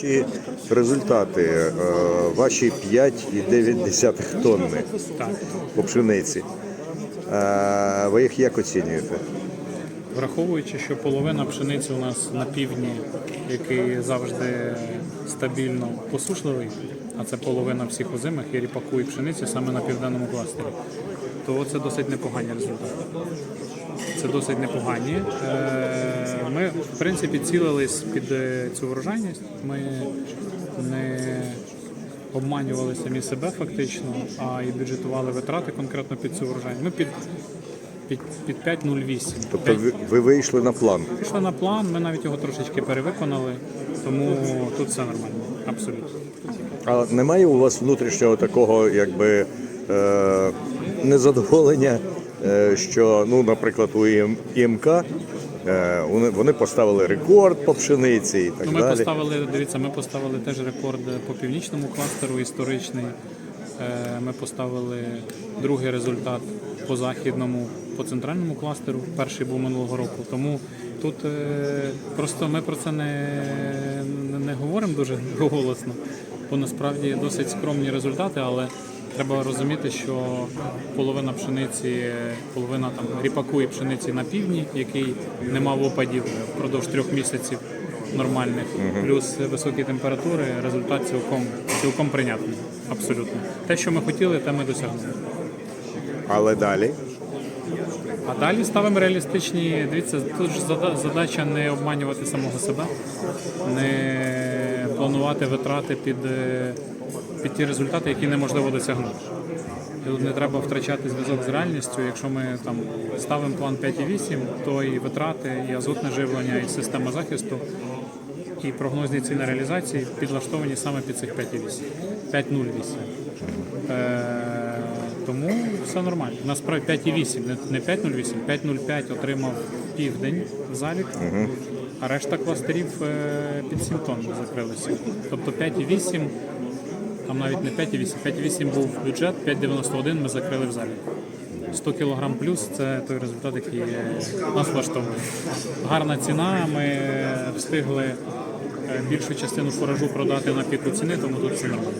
Чи результати е, ваші 5,9 тонни по пшениці? Е, Ви їх як оцінюєте? враховуючи, що половина пшениці у нас на півдні, який завжди стабільно посушливий, а це половина всіх озимих і ріпаку і пшениці саме на південному кластері, то це досить непогані результати. Це досить непогані. Е, Ми, в принципі, цілились під е, цю врожайність. Ми не обманювали самі себе фактично, а і бюджетували витрати конкретно під цю врожайність. Ми під, під, під 5,08. Тобто ви, ви вийшли на план. Пішли на план, ми навіть його трошечки перевиконали, тому тут все нормально, абсолютно. А немає у вас внутрішнього такого, якби е, незадоволення, що, ну, наприклад, у ІМ, ІМК е, вони, поставили рекорд по пшениці і так Ну, ми далі. поставили, дивіться, ми поставили теж рекорд по північному кластеру історичний. Е, Ми поставили другий результат по західному, по центральному кластеру. Перший був минулого року. Тому тут е, просто ми про це не, не говоримо дуже голосно, бо насправді досить скромні результати, але треба розуміти, що половина пшениці, половина там ріпаку і пшениці на півдні, який не мав опадів впродовж трьох місяців нормальних, плюс високі температури, результат цілком цілком прийнятний. Абсолютно. Те, що ми хотіли, те ми досягнули. Але далі. А далі ставимо реалістичні. Дивіться, тут ж зада- задача не обманювати самого себе, не планувати витрати під, е, під ті результати, які неможливо досягнути. І Тут не треба втрачати зв'язок з реальністю. Якщо ми там ставимо план 5,8, то і витрати, і азотне живлення, і система захисту, і прогнозні ціни реалізації підлаштовані саме під цих 5,8. 5,08. Е, тому все нормально. Насправді 5,8, не- не 5,08, 5,05 отримав південь залік, а решта кластерів е, під 7 тонн закрилися. Тобто 5,8, там навіть не 5,8, 5,8 був бюджет, 5,91 ми закрили в залі. 100 кг плюс це той результат, який е, нас влаштовує. Гарна ціна. Ми е, встигли е, більшу частину фуражу продати на піку ціни, тому тут все нормально.